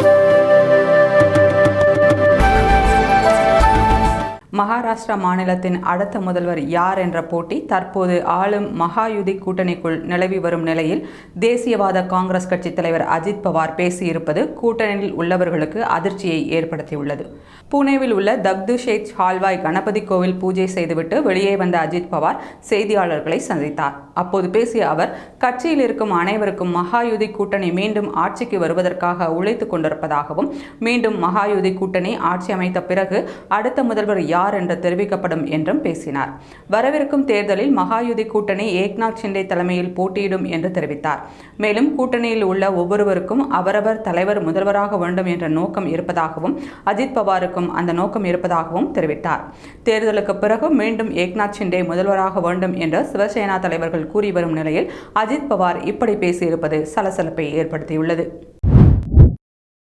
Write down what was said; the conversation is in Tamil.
Thank you. மகாராஷ்டிரா மாநிலத்தின் அடுத்த முதல்வர் யார் என்ற போட்டி தற்போது ஆளும் மகாயுதி கூட்டணிக்குள் நிலவி வரும் நிலையில் தேசியவாத காங்கிரஸ் கட்சி தலைவர் அஜித் பவார் பேசியிருப்பது கூட்டணியில் உள்ளவர்களுக்கு அதிர்ச்சியை ஏற்படுத்தியுள்ளது. புனேவில் உள்ள தக்து ஷேத் ஹால்வாய் கணபதி கோவில் பூஜை செய்துவிட்டு வெளியே வந்த அஜித் பவார் செய்தியாளர்களை சந்தித்தார். அப்போது பேசிய அவர் கட்சியில் இருக்கும் அனைவருக்கும் மகாயுதி கூட்டணி மீண்டும் ஆட்சிக்கு வருவதற்காக உழைத்துக் கொண்டிருப்பதாகவும் மீண்டும் மகாயுதி கூட்டணி ஆட்சி அமைத்த பிறகு அடுத்த முதல்வர் யார் யார் என்று தெரிவிக்கப்படும் என்றும் பேசினார். வரவிருக்கும் தேர்தலில் மகாயுதி கூட்டணி ஏக்நாத் ஷிண்டே தலைமையில் போட்டியிடும் என்று தெரிவித்தார். மேலும் கூட்டணியில் உள்ள ஒவ்வொருவருக்கும் அவரவர் தலைவர் முதல்வராக வேண்டும் என்ற நோக்கம் இருப்பதாகவும் அஜித் பவாருக்கும் அந்த நோக்கம் இருப்பதாகவும் தெரிவித்தார். தேர்தலுக்கு பிறகு மீண்டும் ஏக்நாத் ஷிண்டே முதல்வராக வேண்டும் என்று சிவசேனா தலைவர்கள் கூறி வரும் நிலையில் அஜித் பவார் இப்படி பேசியிருப்பது சலசலப்பை ஏற்படுத்தியுள்ளது.